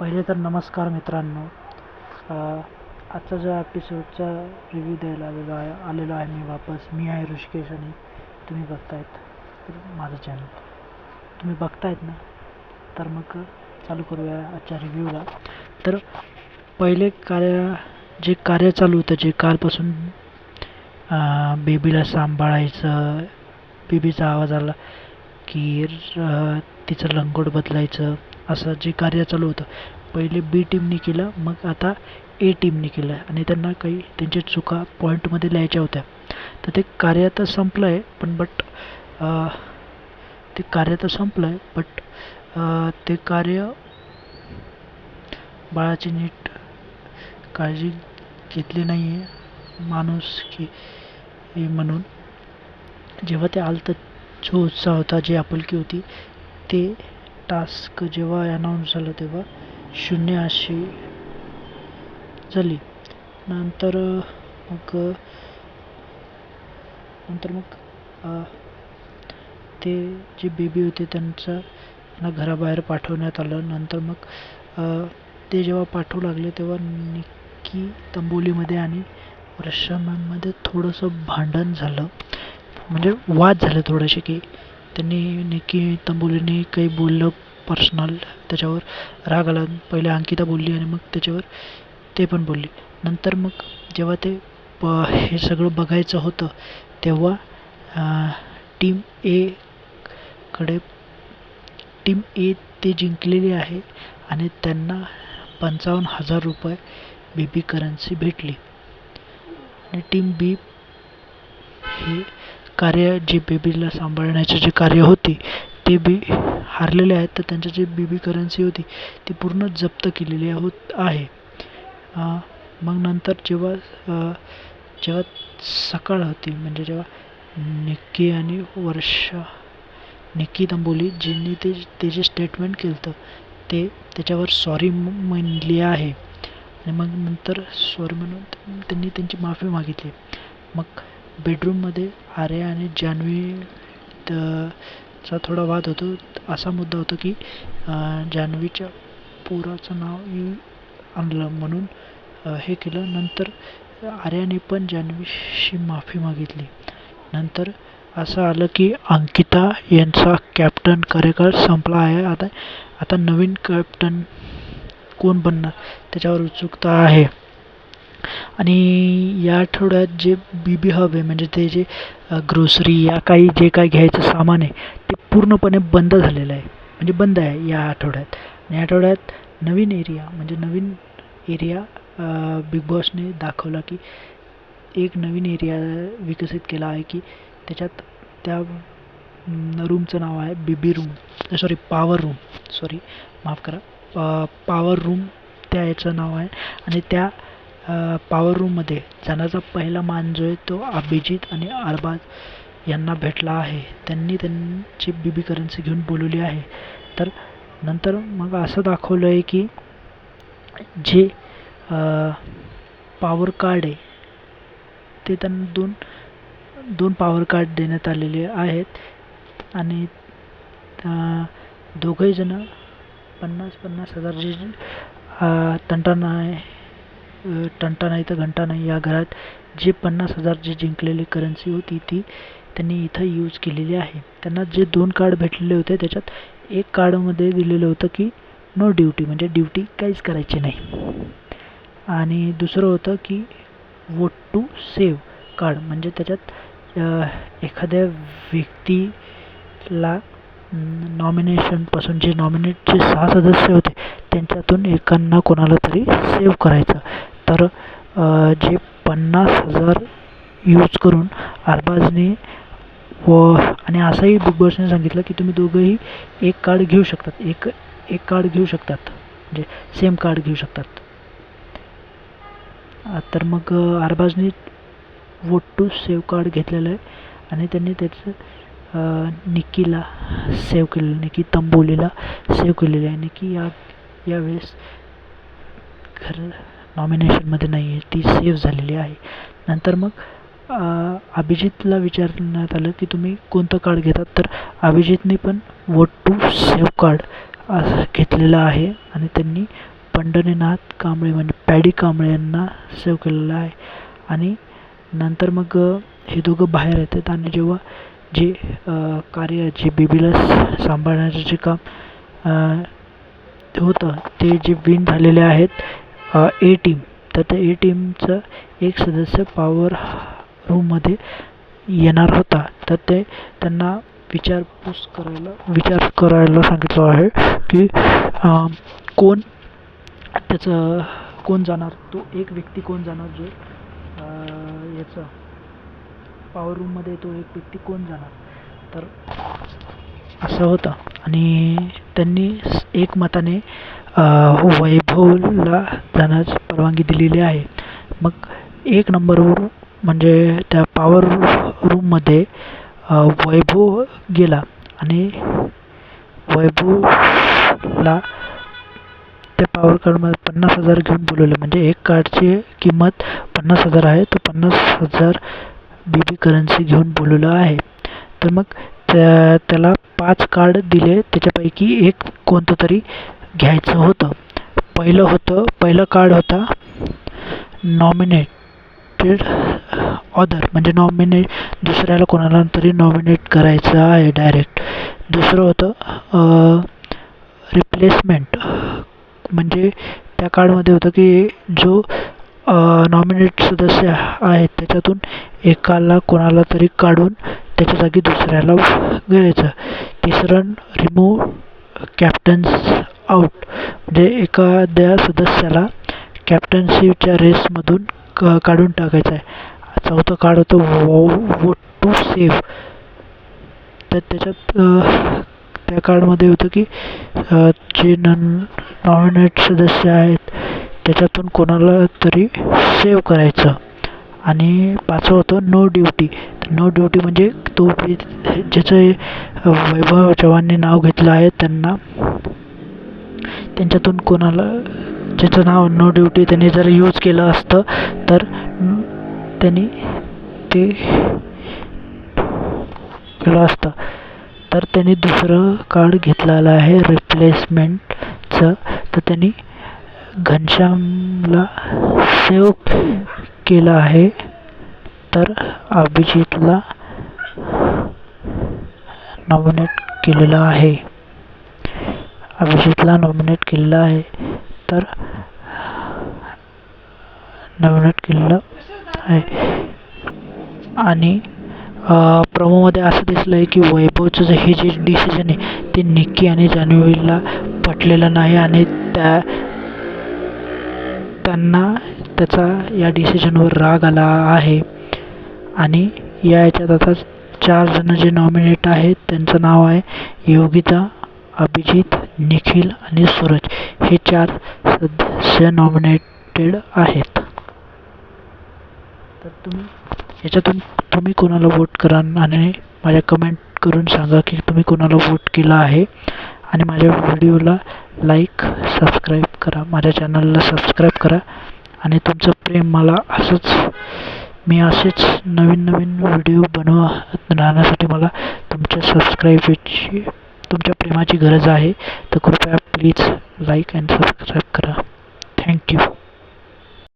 पहिले तर नमस्कार मित्रांनो. आजचा जो एपिसोडचा रिव्ह्यू द्यायला आलेलो आहे आलेलो आहे मी वापस. मी आहे ऋषिकेश आणि तुम्ही बघतायत माझं चॅनल तुम्ही बघतायत ना? तर मग चालू करूया आजच्या रिव्ह्यूला तर पहिले कार्य जे कार्य चालू होतं जे कालपासून बेबीला सांभाळायचं बेबीचा आवाज आला की तिचं लंगोट बदलायचं असं जे कार्य चालू होतं. पहिले बी टीमने केलं मग आता ए टीमने केलं. आणि त्यांना काही त्यांच्या चुका पॉईंटमध्ये लिहायच्या होत्या. तर ते कार्य तर संपलं आहे पण बट ते कार्य तर संपलं आहे बट ते कार्य बाळाची नीट काळजी घेतली नाही आहे माणूस की म्हणून. जेव्हा ते आलं तर जो उत्साह होता जी आपुलकी होती ते टास्क जेव्हा अनाऊन्स झालं तेव्हा शून्य अशी झाली. नंतर मग नंतर मग ते जे बेबी होते त्यांचं त्यांना घराबाहेर पाठवण्यात आलं. नंतर मग ते जेव्हा पाठवू लागले तेव्हा निक्की तंबोलीमध्ये आणि वर्षामध्ये थोडंसं भांडण झालं. म्हणजे वाद झाले थोडेसे की त्यांनी निक्की तंबोलीने काही बोललं पर्सनल त्याच्यावर. राग आला. पहिले अंकिता बोलली आणि मग त्याच्यावर ते पण बोलली. नंतर मग जेव्हा ते प हे सगळं बघायचं होतं तेव्हा टीम ए कडे टीम ए ते जिंकलेली आहे आणि त्यांना पंचावन्न हजार रुपये बेबी करन्सी भेटली. आणि टीम बी हे कार्य जे बेबीला सांभाळण्याचे जे कार्य होती ते बी हारलेले आहेत तर त्यांची जी बेबी करन्सी होती ती पूर्ण जप्त केलेली होत आहे. मग नंतर जेव्हा जेव्हा सकाळ होती म्हणजे जेव्हा निक्की आणि वर्षा निक्की तंबोली ज्यांनी ते ते जे स्टेटमेंट केलं होतं ते त्याच्यावर सॉरी म्हणली आहे. आणि मग नंतर सॉरी म्हणून त्यांनी त्यांची माफी मागितली. मग बेडरूममध्ये आर्या आणि जान्हवी त- चा थोडा वाद होतो. असा मुद्दा होतो की जान्हवीच्या पोराचं नाव आणलं म्हणून हे केलं. नंतर आर्याने पण जान्हवीशी माफी मागितली. नंतर असं आलं की अंकिता यांचा कॅप्टन कार्यकाळ संपला आहे. आता आता नवीन कॅप्टन कोण बनणार? त्याच्यावर उत्सुकता आहे. आणि या आठवड्यात जे बी बी हब आहे म्हणजे ते जे ग्रोसरी या काही जे काही घ्यायचं सामान आहे ते पूर्णपणे बंद झालेलं आहे. म्हणजे बंद आहे या आठवड्यात. आणि या आठवड्यात नवीन एरिया म्हणजे नवीन एरिया बिग बॉसने दाखवला की एक नवीन एरिया विकसित केला आहे की त्याच्यात त्या रूमचं नाव आहे B B room sorry power room sorry माफ करा. पॉवर रूम त्या याचं नाव आहे. आणि त्या पॉवर रूममध्ये जाण्याचा पहिला मान जो आहे तो अभिजित आणि अरबाज यांना भेटला आहे. त्यांनी त्यांची बीबी करन्सी घेऊन बोलवली आहे. तर नंतर मग असं दाखवलं आहे की जे पॉवर कार्ड आहे ते त्यांना दोन दोन पॉवर कार्ड देण्यात आलेले आहेत. आणि दोघंही जण पन्नास पन्नास हजार जे तंटा टंटा नाही तर घंटा नाही या घरात जे पन्नास हजार जी जिंकलेली करन्सी होती ती त्यांनी इथं यूज केलेली आहे. त्यांना जे दोन कार्ड भेटलेले होते त्याच्यात एक कार्डमध्ये दिलेलं होतं की नो ड्युटी म्हणजे ड्युटी काहीच करायची नाही. आणि दुसरं होतं की वोट टू सेव्ह कार्ड म्हणजे त्याच्यात एखाद्या व्यक्तीला नॉमिनेशनपासून जे नॉमिनेट जे सहा सदस्य होते त्यांच्यातून एकांना कोणाला तरी सेव्ह करायचं. तर जे पन्नास हजार यूज करून अरबाजने व आणि असंही बिग बॉसने सांगितलं की तुम्ही दोघंही एक कार्ड घेऊ शकतात. एक एक कार्ड घेऊ शकतात. म्हणजे सेम कार्ड घेऊ शकतात. तर मग अरबाजने वोट टू सेव्ह कार्ड घेतलेलं आहे. आणि त्यांनी त्याचं निक्कीला सेव्ह केलेलं निक्की तंबोलीला सेव्ह केलेलं आहे. निक्की या यावेळेस घर नॉमिनेशनमध्ये नाही आहे ती सेव्ह झालेली आहे. नंतर मग अभिजितला विचारण्यात आलं की तुम्ही कोणतं कार्ड घेतात? तर अभिजितने पण वोट टू सेव्ह कार्ड घेतलेलं घेतलेला आहे आणि त्यांनी पंढरीनाथ कांबळे म्हणजे पॅडी कांबळे यांना सेव्ह केलेलं आहे. आणि नंतर मग हे दोघं बाहेर येतात आणि जेव्हा जे कार्य जे बेबीला सांभाळण्याचं जे काम ते होतं ते जे विन झालेले आहेत ए टीम तर त्या ए टीमचं एक सदस्य पॉवर रूममध्ये येणार होता. तर ते त्यांना विचारपूस करायला विचार करायला सांगितलं आहे की कोण त्याचं कोण जाणार? तो एक व्यक्ती कोण जाणार? जो याचं पॉवर रूममध्ये तो एक व्यक्ती कोण जाणार? तर असं होतं. आणि त्यांनी एक एकमताने वैभवला जाण्यास परवानगी दिलेली आहे. मग एक नंबरवर म्हणजे त्या पॉवर रूममध्ये वैभव गेला आणि वैभवला त्या पॉवर कार्डमध्ये पन्नास हजार घेऊन बोलवलं. म्हणजे एक कार्डची किंमत पन्नास हजार आहे. तर पन्नास हजार बी बी करन्सी घेऊन बोलवलं आहे. तर मग त्या त्याला पाच कार्ड दिले. त्याच्यापैकी एक कोणतं तरी घ्यायचं होतं. पहिलं होतं पहिलं कार्ड होता नॉमिनेटेड ऑदर म्हणजे नॉमिने दुसऱ्याला कोणाला तरी नॉमिनेट करायचं आहे डायरेक्ट दुसरं होतं रिप्लेसमेंट म्हणजे त्या कार्डमध्ये होतं की जो नॉमिनेट सदस्य आहेत त्याच्यातून एकाला कोणाला तरी काढून त्याच्या जागी दुसऱ्याला घ्यायचं. तिसरं रिमूव्ह कॅप्टन्स आउट म्हणजे एखाद्या सदस्याला कॅप्टनशिपच्या रेसमधून क काढून टाकायचं आहे. चौथं कार्ड होतं वोट टू सेव्ह तर त्याच्यात त्या कार्डमध्ये होतं की जे नन नॉमिनेट सदस्य आहेत त्याच्यातून कोणाला तरी सेव्ह करायचं. आणि पाचवं होतं नो ड्युटी नो ड्युटी म्हणजे तो ज्याचं वैभव चव्हाणने नाव घेतलं आहे त्यांना त्यांच्यातून कोणाला ज्याचं नाव नो ड्युटी त्यांनी जर यूज केलं असतं तर त्यांनी ते केलं असतं. तर त्यांनी दुसरं कार्ड घेतलेलं आहे रिप्लेसमेंटचं तर त्यांनी घनश्यामला सेव्ह केलं आहे. तर अभिजितला नॉमिनेट केलेलं आहे. अभिजितला नॉमिनेट केलेलं आहे तर नॉमिनेट केलेलं आहे आणि प्रोमोमध्ये असं दिसलं आहे की वैभवचं जे हे जे डिसिजन आहे ते निक्की आणि जान्हवीला पटलेलं नाही आणि त्या त्यांना त्याचा या डिसिजनवर राग आला आहे. आणि या याच्यात आता चार जण जे नॉमिनेट आहेत त्यांचं नाव आहे योगिता अभिजित निखिल आणि सूरज हे चार सदस्य नॉमिनेटेड आहेत. तर तुम्ही याच्यातून तुम्ही कोणाला वोट करा आणि माझ्या कमेंट करून सांगा की तुम्ही कोणाला वोट केला आहे. आणि माझ्या व्हिडिओला लाईक सबस्क्राईब करा. माझ्या चॅनलला सबस्क्राईब करा. आणि तुमचं प्रेम मला असंच मी असेच नवीन नवीन व्हिडिओ बनवत राहण्यासाठी मला तुमच्या सबस्क्राईबची तुमच्या प्रेमाची गरज आहे तर कृपया प्लीज लाईक अँड सबस्क्राईब करा. Thank you